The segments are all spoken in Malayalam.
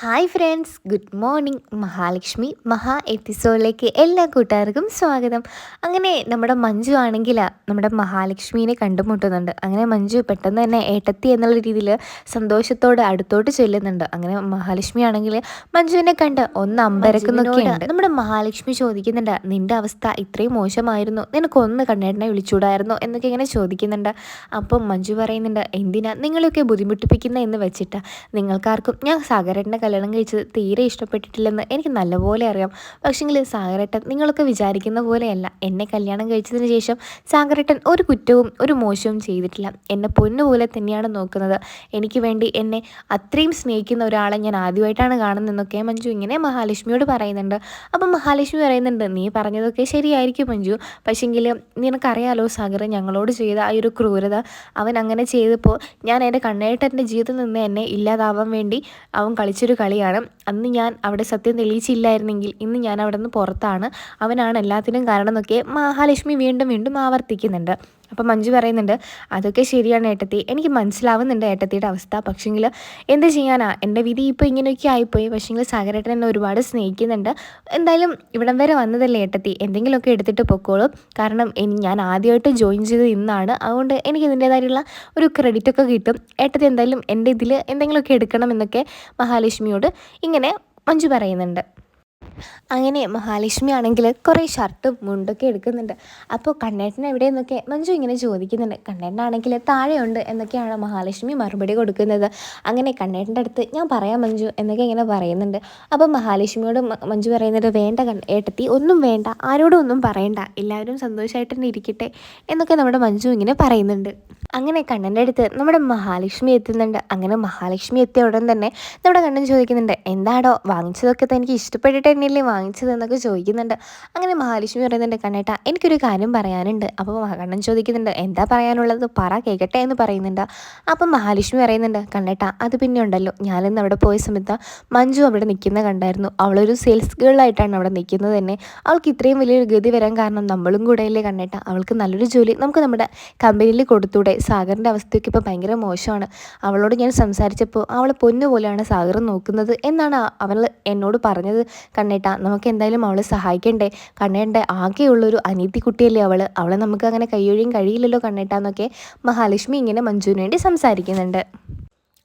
Hi friends good morning Mahalakshmi മഹാ എപ്പിസോഡിലേക്ക് എല്ലാ കൂട്ടുകാർക്കും സ്വാഗതം. അങ്ങനെ നമ്മുടെ മഞ്ജു ആണെങ്കിൽ നമ്മുടെ മഹാലക്ഷ്മീനെ കണ്ടുമുട്ടുന്നുണ്ട്. അങ്ങനെ മഞ്ജു പെട്ടെന്ന് തന്നെ ഏട്ടത്തി എന്നുള്ള രീതിയിൽ സന്തോഷത്തോടെ അടുത്തോട്ട് ചെല്ലുന്നുണ്ട്. അങ്ങനെ മഹാലക്ഷ്മി ആണെങ്കിൽ മഞ്ജുവിനെ കണ്ട് ഒന്ന് അമ്പരക്കുന്നൊക്കെയാണ് നമ്മുടെ മഹാലക്ഷ്മി ചോദിക്കുന്നുണ്ട് നിന്റെ അവസ്ഥ ഇത്രയും മോശമായിരുന്നു നിനക്ക് ഒന്ന് കണ്ണേട്ടനെ വിളിച്ചൂടായിരുന്നു? എന്നൊക്കെ ഇങ്ങനെ ചോദിക്കുന്നുണ്ട്. അപ്പം മഞ്ജു പറയുന്നുണ്ട് എന്തിനാ നിങ്ങളെയൊക്കെ ബുദ്ധിമുട്ടിപ്പിക്കുന്ന എന്ന് വെച്ചിട്ട്? നിങ്ങൾക്കാർക്കും ഞാൻ സാഗരേട്ടനെ കല്യാണം കഴിച്ചത് തീരെ ഇഷ്ടപ്പെട്ടിട്ടില്ലെന്ന് എനിക്ക് നല്ലപോലെ അറിയാം. പക്ഷേങ്കിൽ സാഗരേട്ടൻ നിങ്ങളൊക്കെ വിചാരിക്കുന്ന പോലെയല്ല. എന്നെ കല്യാണം കഴിച്ചതിന് ശേഷം സാഗരേട്ടൻ ഒരു കുറ്റവും ഒരു മോശവും ചെയ്തിട്ടില്ല. എന്നെ പൊന്നുപോലെ തന്നെയാണ് നോക്കുന്നത്. എനിക്ക് വേണ്ടി എന്നെ അത്രയും സ്നേഹിക്കുന്ന ഒരാളെ ഞാൻ ആദ്യമായിട്ടാണ് കാണുന്നതെന്നൊക്കെ മഞ്ജു ഇങ്ങനെ മഹാലക്ഷ്മിയോട് പറയുന്നുണ്ട്. അപ്പം മഹാലക്ഷ്മി പറയുന്നുണ്ട് നീ പറഞ്ഞതൊക്കെ ശരിയായിരിക്കും മഞ്ജു. പക്ഷേങ്കിൽ നിനക്കറിയാലോ സാഗർ ഞങ്ങളോട് ചെയ്ത ആ ഒരു ക്രൂരത? അവൻ അങ്ങനെ ചെയ്തപ്പോൾ ഞാൻ എന്റെ കണ്ണേട്ടന്റെ ജീവിതത്തിൽ നിന്ന് എന്നെ ഇല്ലാതാവാൻ വേണ്ടി അവൻ കളിച്ചൊരു കളിയാണ്. അന്ന് ഞാൻ അവിടെ സത്യം തെളിയിച്ചില്ലായിരുന്നെങ്കിൽ ഇന്ന് ഞാൻ അവിടെ നിന്ന് പുറത്താണ്. അവനാണ് എല്ലാത്തിനും കാരണം എന്നൊക്കെ മഹാലക്ഷ്മി വീണ്ടും വീണ്ടും ആവർത്തിക്കുന്നുണ്ട്. അപ്പം മഞ്ജു പറയുന്നുണ്ട് അതൊക്കെ ശരിയാണ് ഏട്ടത്തി. എനിക്ക് മനസ്സിലാവുന്നുണ്ട് ഏട്ടത്തിയുടെ അവസ്ഥ. പക്ഷേങ്കിൽ എന്ത് ചെയ്യാനാ? എന്റെ വിധി ഇപ്പോൾ ഇങ്ങനെയൊക്കെ ആയിപ്പോയി. പക്ഷേങ്കിൽ സാഗരേട്ടൻ എന്നെ ഒരുപാട് സ്നേഹിക്കുന്നുണ്ട്. എന്തായാലും ഇവിടം വരെ വന്നതല്ലേ ഏട്ടത്തി. എന്തെങ്കിലുമൊക്കെ എടുത്തിട്ട് പൊക്കോളും. കാരണം ഞാൻ ആദ്യമായിട്ട് ജോയിൻ ചെയ്ത് ഇന്നാണ് അതുകൊണ്ട് എനിക്ക് ഇതിന്റേതായിട്ടുള്ള ഒരു ക്രെഡിറ്റ് ഒക്കെ കിട്ടും. ഏട്ടത്തി എന്തായാലും എന്റെ ഇതിൽ എന്തെങ്കിലുമൊക്കെ എടുക്കണം എന്നൊക്കെ മഹാലക്ഷ്മിയോട് ഇങ്ങനെ മഞ്ജു പറയുന്നുണ്ട്. അങ്ങനെ മഹാലക്ഷ്മി ആണെങ്കിൽ കുറേ ഷർട്ടും മുണ്ടൊക്കെ എടുക്കുന്നുണ്ട്. അപ്പോൾ കണ്ണേട്ടൻ എവിടെ എന്നൊക്കെ മഞ്ജു ഇങ്ങനെ ചോദിക്കുന്നുണ്ട്. കണ്ണേട്ടനാണെങ്കിൽ താഴെയുണ്ട് എന്നൊക്കെയാണ് മഹാലക്ഷ്മി മറുപടി കൊടുക്കുന്നത്. അങ്ങനെ കണ്ണേട്ടന്റെ അടുത്ത് ഞാൻ പറയാം മഞ്ജു എന്നൊക്കെ ഇങ്ങനെ പറയുന്നുണ്ട്. അപ്പോൾ മഹാലക്ഷ്മിയോട് മഞ്ജു പറയുന്നത് വേണ്ട ഏട്ടത്തി ഒന്നും വേണ്ട. ആരോടും ഒന്നും പറയണ്ട. എല്ലാവരും സന്തോഷമായിട്ട് തന്നെ ഇരിക്കട്ടെ എന്നൊക്കെ നമ്മുടെ മഞ്ജു ഇങ്ങനെ പറയുന്നുണ്ട്. അങ്ങനെ കണ്ണന്റെ അടുത്ത് നമ്മുടെ മഹാലക്ഷ്മി എത്തുന്നുണ്ട്. അങ്ങനെ മഹാലക്ഷ്മി എത്തിയ ഉടൻ തന്നെ നമ്മുടെ കണ്ണൻ ചോദിക്കുന്നുണ്ട് എന്താടോ വാങ്ങിച്ചതൊക്കെ എനിക്ക് ഇഷ്ടപ്പെട്ടിട്ട് തന്നെയല്ലേ വാങ്ങിച്ചത് എന്നൊക്കെ ചോദിക്കുന്നുണ്ട്. അങ്ങനെ മഹാലക്ഷ്മി പറയുന്നുണ്ട് കണ്ണേട്ട എനിക്കൊരു കാര്യം പറയാനുണ്ട്. അപ്പോൾ മഹാകണ്ണൻ ചോദിക്കുന്നുണ്ട് എന്താ പറയാനുള്ളത്? പറ കേൾക്കട്ടെ എന്ന് പറയുന്നുണ്ട്. അപ്പം മഹാലക്ഷ്മി പറയുന്നുണ്ട് കണ്ണേട്ട അത് പിന്നെ ഉണ്ടല്ലോ. ഞാനിന്ന് അവിടെ പോയ സമയത്ത് മഞ്ജു അവിടെ നിൽക്കുന്ന കണ്ടായിരുന്നു. അവളൊരു സെയിൽസ് ഗേളായിട്ടാണ് അവിടെ നിൽക്കുന്നത് തന്നെ. അവൾക്ക് ഇത്രയും വലിയൊരു ഗതി വരാൻ കാരണം നമ്മളും കൂടെ അല്ലേ കണ്ണേട്ട? അവൾക്ക് നല്ലൊരു ജോലി നമുക്ക് നമ്മുടെ കമ്പനിയിൽ കൊടുത്തൂടെ? സാഗറിന്റെ അവസ്ഥയൊക്കെ ഇപ്പോൾ ഭയങ്കര മോശമാണ്. അവളോട് ഞാൻ സംസാരിച്ചപ്പോൾ അവളെ പൊന്നു പോലെയാണ് സാഗർ നോക്കുന്നത് എന്നാണ് അവൾ എന്നോട് പറഞ്ഞത് കണ്ണേട്ട. നമുക്ക് എന്തായാലും അവളെ സഹായിക്കണ്ടേ? കണ്ണേട്ടന്റെ ആകെയുള്ളൊരു അനീതി കുട്ടിയല്ലേ അവൾ അവളെ നമുക്ക് അങ്ങനെ കൈയൊഴിയും കഴിയില്ലല്ലോ കണ്ണേട്ടാന്നൊക്കെ മഹാലക്ഷ്മി ഇങ്ങനെ മഞ്ജുവിന് വേണ്ടി സംസാരിക്കുന്നുണ്ട്.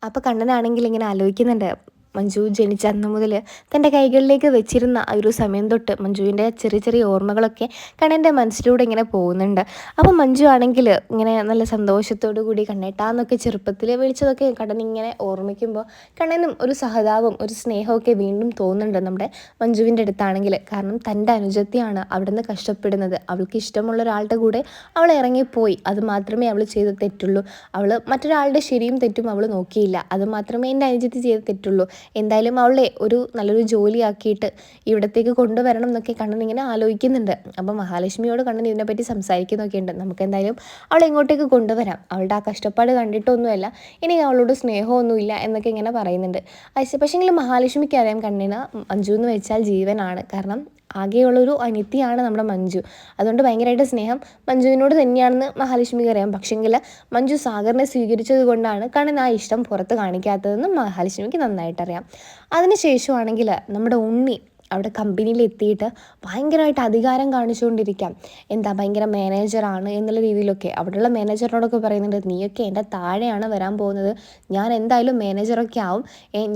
അപ്പോൾ കണ്ണനാണെങ്കിൽ ഇങ്ങനെ ആലോചിക്കുന്നുണ്ട് മഞ്ജു ജനിച്ച അന്ന് മുതൽ തന്റെ കൈകളിലേക്ക് വെച്ചിരുന്ന ആ ഒരു സമയം തൊട്ട് മഞ്ജുവിന്റെ ചെറിയ ചെറിയ ഓർമ്മകളൊക്കെ കണ്ണന്റെ മനസ്സിലൂടെ ഇങ്ങനെ പോകുന്നുണ്ട്. അപ്പോൾ മഞ്ജു ആണെങ്കിൽ ഇങ്ങനെ നല്ല സന്തോഷത്തോടു കൂടി കണ്ണേട്ടാന്നൊക്കെ ചെറുപ്പത്തിൽ വിളിച്ചതൊക്കെ കണ്ണനിങ്ങനെ ഓർമ്മിക്കുമ്പോൾ കണ്ണനും ഒരു സഹതാപം ഒരു സ്നേഹമൊക്കെ വീണ്ടും തോന്നുന്നുണ്ട് നമ്മുടെ മഞ്ജുവിന്റെ അടുത്താണെങ്കിൽ. കാരണം തന്റെ അനുജത്തിയാണ് അവിടുന്ന് കഷ്ടപ്പെടുന്നത്. അവൾക്ക് ഇഷ്ടമുള്ള ഒരാളുടെ കൂടെ അവൾ ഇറങ്ങിപ്പോയി. അത് മാത്രമേ അവൾ ചെയ്ത തെറ്റുള്ളൂ. അവൾ മറ്റൊരാളുടെ ശരിയും തെറ്റും അവൾ നോക്കിയില്ല. അത് മാത്രമേ എന്റെ അനുജത്തി ചെയ്ത തെറ്റുള്ളൂ. എന്തായാലും അവളെ ഒരു നല്ലൊരു ജോലിയാക്കിയിട്ട് ഇവിടത്തേക്ക് കൊണ്ടുവരണം എന്നൊക്കെ കണ്ണൻ ഇങ്ങനെ ആലോചിക്കുന്നുണ്ട്. അപ്പം മഹാലക്ഷ്മിയോട് കണ്ണൻ ഇതിനെപ്പറ്റി സംസാരിക്കുന്നൊക്കെ ഉണ്ട് നമുക്ക് എന്തായാലും അവളെ ഇങ്ങോട്ടേക്ക് കൊണ്ടുവരാം. അവളുടെ ആ കഷ്ടപ്പാട് കണ്ടിട്ടൊന്നുമല്ല. ഇനി അവളോട് സ്നേഹമൊന്നുമില്ല എന്നൊക്കെ ഇങ്ങനെ പറയുന്നുണ്ട്. പക്ഷേ പക്ഷേങ്കിൽ മഹാലക്ഷ്മിക്ക് അറിയാം കണ്ണിന് അഞ്ജു എന്ന് വെച്ചാൽ ജീവനാണ്. കാരണം ആകെയുള്ളൊരു അനിത്യയാണ് നമ്മുടെ മഞ്ജു. അതുകൊണ്ട് ഭയങ്കരമായിട്ട് സ്നേഹം മഞ്ജുവിനോട് തന്നെയാണെന്ന് മഹാലക്ഷ്മിക്ക് അറിയാം. പക്ഷെങ്കിൽ മഞ്ജു സാഗറിനെ സ്വീകരിച്ചത് കൊണ്ടാണ് കാരണം ആ ഇഷ്ടം പുറത്ത് കാണിക്കാത്തതെന്ന് മഹാലക്ഷ്മിക്ക് നന്നായിട്ടറിയാം. അതിനുശേഷമാണെങ്കിൽ നമ്മുടെ ഉണ്ണി അവിടെ കമ്പനിയിൽ എത്തിയിട്ട് ഭയങ്കരമായിട്ട് അധികാരം കാണിച്ചുകൊണ്ടിരിക്കാം. എന്താ ഭയങ്കര മാനേജറാണ് എന്നുള്ള രീതിയിലൊക്കെ. അവിടെയുള്ള മാനേജറിനോടൊക്കെ പറയുന്നുണ്ട് നീയൊക്കെ എന്റെ താഴെയാണ് വരാൻ പോകുന്നത്. ഞാൻ എന്തായാലും മാനേജറൊക്കെ ആവും.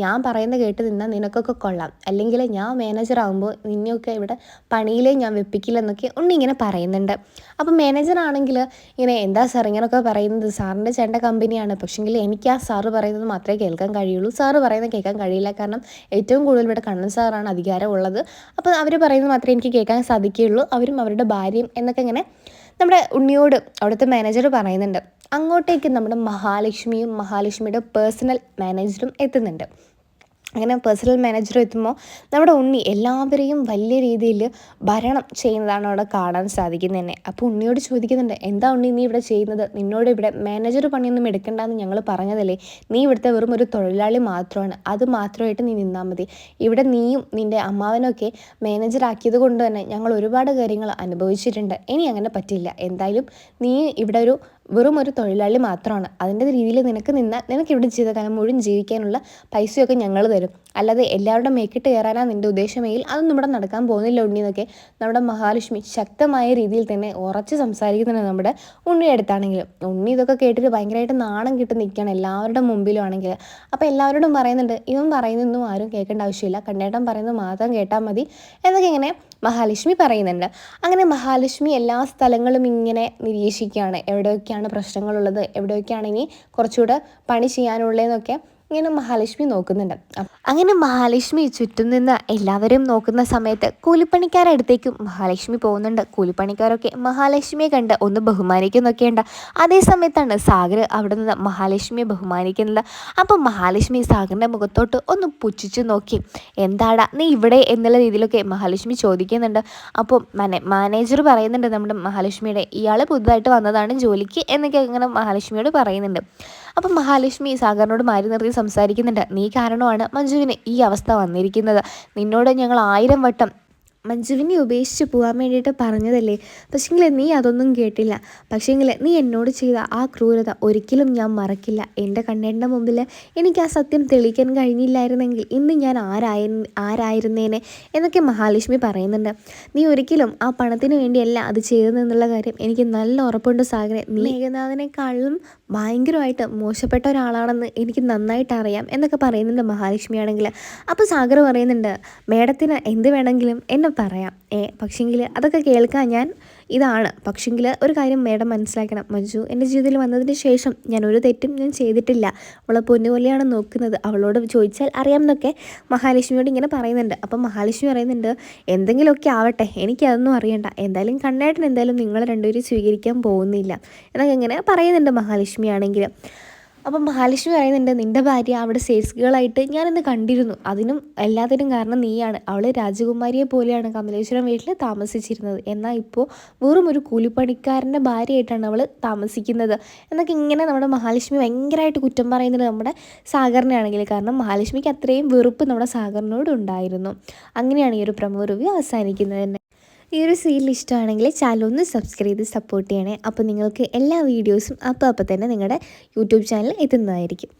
ഞാൻ പറയുന്നത് കേട്ട് നിന്നാൽ നിനക്കൊക്കെ കൊള്ളാം. അല്ലെങ്കിൽ ഞാൻ മാനേജർ ആകുമ്പോൾ നിന്നെയൊക്കെ ഇവിടെ പണിയിലേ ഞാൻ വെപ്പിക്കില്ല എന്നൊക്കെ ഇങ്ങനെ പറയുന്നുണ്ട്. അപ്പം മാനേജറാണെങ്കിൽ ഇങ്ങനെ എന്താ സാർ ഇങ്ങനെയൊക്കെ പറയുന്നത് സാറിന്റെ ചേട്ടന്റെ കമ്പനിയാണ്. പക്ഷേങ്കിൽ എനിക്ക് ആ സാറ് പറയുന്നത് മാത്രമേ കേൾക്കാൻ കഴിയുള്ളൂ. സാറ് പറയുന്നത് കേൾക്കാൻ കഴിയില്ല. കാരണം ഏറ്റവും കൂടുതൽ ഇവിടെ കണ്ണൻ സാറാണ് അധികാരമുള്ളത് ഉള്ളത് അപ്പോൾ അവർ പറയുന്നത് മാത്രമേ എനിക്ക് കേൾക്കാൻ സാധിക്കുകയുള്ളൂ. അവരും അവരുടെ ഭാര്യയും എന്നൊക്കെ ഇങ്ങനെ നമ്മുടെ ഉണ്ണിയോട് അവിടുത്തെ മാനേജർ പറയുന്നുണ്ട്. അങ്ങോട്ടേക്ക് നമ്മുടെ മഹാലക്ഷ്മിയും മഹാലക്ഷ്മിയുടെ പേഴ്സണൽ മാനേജറും എത്തുന്നുണ്ട്. അങ്ങനെ പേഴ്സണൽ മാനേജർ എത്തുമ്പോൾ നമ്മുടെ ഉണ്ണി എല്ലാവരെയും വലിയ രീതിയിൽ ഭരണം ചെയ്യുന്നതാണ് അവിടെ കാണാൻ സാധിക്കുന്നത് തന്നെ. അപ്പോൾ ഉണ്ണിയോട് ചോദിക്കുന്നുണ്ട് എന്താ ഉണ്ണി നീ ഇവിടെ ചെയ്യുന്നത്? നിന്നോട് ഇവിടെ മാനേജർ പണിയൊന്നും എടുക്കണ്ടെന്ന് ഞങ്ങൾ പറഞ്ഞതല്ലേ? നീ ഇവിടുത്തെ വെറും ഒരു തൊഴിലാളി മാത്രമാണ്. അത് മാത്രമായിട്ട് നീ നിന്നാൽ മതി. ഇവിടെ നീയും നിന്റെ അമ്മാവനൊക്കെ മാനേജറാക്കിയത് കൊണ്ട് തന്നെ ഞങ്ങൾ ഒരുപാട് കാര്യങ്ങൾ അനുഭവിച്ചിട്ടുണ്ട്. ഇനി അങ്ങനെ പറ്റില്ല. എന്തായാലും നീ ഇവിടെ ഒരു വെറും ഒരു തൊഴിലാളി മാത്രമാണ്. അതിന്റെ രീതിയിൽ നിനക്ക് നിന്നാൽ നിനക്ക് ഇവിടെ ജീവിതകാലം മുഴുവൻ ജീവിക്കാനുള്ള പൈസയൊക്കെ ഞങ്ങൾ തരും. അല്ലാതെ എല്ലാവരുടെ മേക്കിട്ട് കയറാനാണ് നിന്റെ ഉദ്ദേശമെങ്കിൽ അതൊന്നും ഇവിടെ നടക്കാൻ പോകുന്നില്ല ഉണ്ണി എന്നൊക്കെ നമ്മുടെ മഹാലക്ഷ്മി ശക്തമായ രീതിയിൽ തന്നെ ഉറച്ച് സംസാരിക്കുന്നതിന് നമ്മുടെ ഉണ്ണി അടുത്താണെങ്കിലും ഉണ്ണി ഇതൊക്കെ കേട്ടിട്ട് ഭയങ്കരമായിട്ട് നാണം കിട്ടി നിൽക്കുകയാണ് എല്ലാവരുടെ മുമ്പിലും ആണെങ്കിൽ. അപ്പോൾ എല്ലാവരോടും പറയുന്നുണ്ട് ഇവൻ പറയുന്നൊന്നും ആരും കേൾക്കേണ്ട ആവശ്യമില്ല. കണ്ണേട്ടൻ പറയുന്നത് മാത്രം കേട്ടാൽ മതി. എന്നൊക്കെ ഇങ്ങനെ മഹാലക്ഷ്മി പറയുന്നുണ്ട്. അങ്ങനെ മഹാലക്ഷ്മി എല്ലാ സ്ഥലങ്ങളും ഇങ്ങനെ നിരീക്ഷിക്കുകയാണ്. എവിടെയൊക്കെയാണ് പ്രശ്നങ്ങളുള്ളത്? ഇനി കുറച്ചുകൂടെ പണി ചെയ്യാനുള്ളതെന്നൊക്കെ ഇങ്ങനെ മഹാലക്ഷ്മി നോക്കുന്നുണ്ട്. അങ്ങനെ മഹാലക്ഷ്മി ചുറ്റും നിന്ന് എല്ലാവരും നോക്കുന്ന സമയത്ത് കൂലിപ്പണിക്കാരുടെ അടുത്തേക്കും മഹാലക്ഷ്മി പോകുന്നുണ്ട്. കൂലിപ്പണിക്കാരൊക്കെ മഹാലക്ഷ്മിയെ കണ്ട് ഒന്ന് ബഹുമാനിക്കുന്നൊക്കെയുണ്ട്. അതേ സമയത്താണ് സാഗർ അവിടെ നിന്ന് മഹാലക്ഷ്മിയെ ബഹുമാനിക്കുന്നത്. അപ്പം മഹാലക്ഷ്മി സാഗറിന്റെ മുഖത്തോട്ട് ഒന്ന് പുച്ഛിച്ചു നോക്കി. എന്താടാ നീ ഇവിടെ എന്നുള്ള രീതിയിലൊക്കെ മഹാലക്ഷ്മി ചോദിക്കുന്നുണ്ട്. അപ്പോൾ മാനേ മാനേജർ പറയുന്നുണ്ട് നമ്മുടെ മഹാലക്ഷ്മിയുടെ ഇയാൾ പുതുതായിട്ട് വന്നതാണ് ജോലിക്ക് എന്നൊക്കെ അങ്ങനെ മഹാലക്ഷ്മിയോട് പറയുന്നുണ്ട്. അപ്പം മഹാലക്ഷ്മി സാഗറിനോട് മാറി നിർത്തി സംസാരിക്കുന്നുണ്ട്. നീ കാരണമാണ് മഞ്ജുവിന് ഈ അവസ്ഥ വന്നിരിക്കുന്നത്. നിന്നോട് ഞങ്ങൾ ആയിരം വട്ടം മഞ്ജുവിനെ ഉപേക്ഷിച്ച് പോകാൻ വേണ്ടിയിട്ട് പറഞ്ഞതല്ലേ? പക്ഷേങ്കിൽ നീ അതൊന്നും കേട്ടില്ല. പക്ഷേങ്കിൽ നീ എന്നോട് ചെയ്ത ആ ക്രൂരത ഒരിക്കലും ഞാൻ മറക്കില്ല. എന്റെ കണ്ണേന്റെ മുമ്പിൽ എനിക്ക് ആ സത്യം തെളിയിക്കാൻ കഴിഞ്ഞില്ലായിരുന്നെങ്കിൽ ഇന്ന് ഞാൻ ആരായ ആരായിരുന്നേനെ? എന്നൊക്കെ മഹാലക്ഷ്മി പറയുന്നുണ്ട്. നീ ഒരിക്കലും ആ പണത്തിന് വേണ്ടിയല്ല അത് ചെയ്തതെന്നുള്ള കാര്യം എനിക്ക് നല്ല ഉറപ്പുണ്ട് സാഗരെ. നീ മേഘനാഥിനേക്കാളും ഭയങ്കരമായിട്ട് മോശപ്പെട്ട ഒരാളാണെന്ന് എനിക്ക് നന്നായിട്ട് അറിയാം എന്നൊക്കെ പറയുന്നുണ്ട് മഹാലക്ഷ്മി ആണെങ്കിൽ അപ്പോൾ സാഗർ പറയുന്നുണ്ട് മേഡത്തിന് എന്ത് വേണമെങ്കിലും എന്നെ പറയാം. ഏ പക്ഷെങ്കിൽ അതൊക്കെ കേൾക്കാൻ ഞാൻ ഇതാണ്. പക്ഷെങ്കിൽ ഒരു കാര്യം മേഡം മനസ്സിലാക്കണം. മഞ്ജു എന്റെ ജീവിതത്തിൽ വന്നതിന് ശേഷം ഞാൻ ഒരു തെറ്റും ഞാൻ ചെയ്തിട്ടില്ല. അവളെ പൊന്നുപോലെയാണ് നോക്കുന്നത്. അവളോട് ചോദിച്ചാൽ അറിയാമെന്നൊക്കെ മഹാലക്ഷ്മിയോട് ഇങ്ങനെ പറയുന്നുണ്ട്. അപ്പം മഹാലക്ഷ്മി പറയുന്നുണ്ട് എന്തെങ്കിലുമൊക്കെ ആവട്ടെ എനിക്കതൊന്നും അറിയണ്ട. എന്തായാലും കണ്ണേട്ടൻ എന്തായാലും നിങ്ങൾ രണ്ടുപേരും സ്വീകരിക്കാൻ പോകുന്നില്ല. എന്നൊക്കെ ഇങ്ങനെ പറയുന്നുണ്ട് മഹാലക്ഷ്മി. ആണെങ്കിൽ അപ്പം മഹാലക്ഷ്മി പറയുന്നുണ്ട് നിന്റെ ഭാര്യ അവിടെ സെയിൽസ് ഗേളായിട്ട് ഞാനിന്ന് കണ്ടിരുന്നു. അതിനും എല്ലാത്തിനും കാരണം നീയാണ്. അവൾ രാജകുമാരിയെ പോലെയാണ് കമലേശ്വരം വീട്ടിൽ താമസിച്ചിരുന്നത്. എന്നാൽ ഇപ്പോൾ വെറും ഒരു കൂലിപ്പണിക്കാരന്റെ ഭാര്യയായിട്ടാണ് അവൾ താമസിക്കുന്നത്. എന്നൊക്കെ ഇങ്ങനെ നമ്മുടെ മഹാലക്ഷ്മി ഭയങ്കരമായിട്ട് കുറ്റം പറയുന്നത് നമ്മുടെ സാഗറിനാണെങ്കിൽ കാരണം മഹാലക്ഷ്മിക്ക് അത്രയും വെറുപ്പ് നമ്മുടെ സാഗറിനോട് ഉണ്ടായിരുന്നു. അങ്ങനെയാണ് ഈ ഒരു പ്രമുഖ റിവ്യൂ അവസാനിക്കുന്നത്. ഈ ഒരു സീരിയൽ ഇഷ്ടമാണെങ്കിൽ ചാനൽ ഒന്ന് സബ്സ്ക്രൈബ് ചെയ്ത് സപ്പോർട്ട് ചെയ്യണേ. അപ്പോൾ നിങ്ങൾക്ക് എല്ലാ വീഡിയോസും അപ്പോൾ അപ്പോൾ തന്നെ നിങ്ങളുടെ യൂട്യൂബ് ചാനൽ എത്തുന്നതായിരിക്കും.